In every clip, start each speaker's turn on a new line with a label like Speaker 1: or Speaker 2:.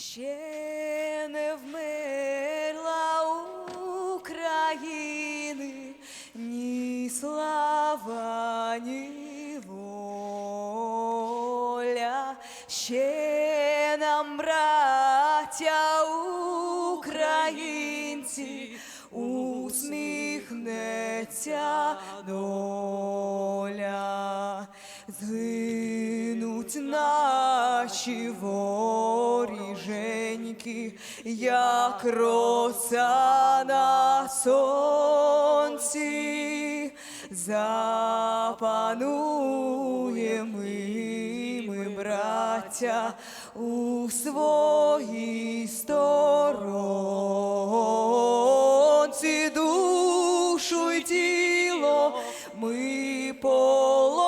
Speaker 1: Ще не вмерла України ні слава, ні воля. Ще нам, браття Згинуть наші воріженьки, як роса на сонці, запануємо ми, браття, у своїй сторонці. Душу й тіло ми положим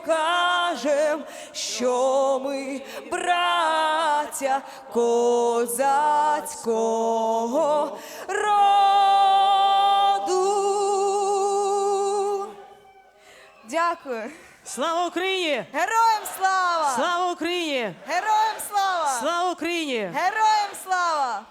Speaker 1: покажем, що ми браття козацького роду. Дякую.
Speaker 2: Слава Україні!
Speaker 1: Героям слава!
Speaker 2: Слава Україні!
Speaker 1: Героям слава!
Speaker 2: Слава Україні!
Speaker 1: Героям слава!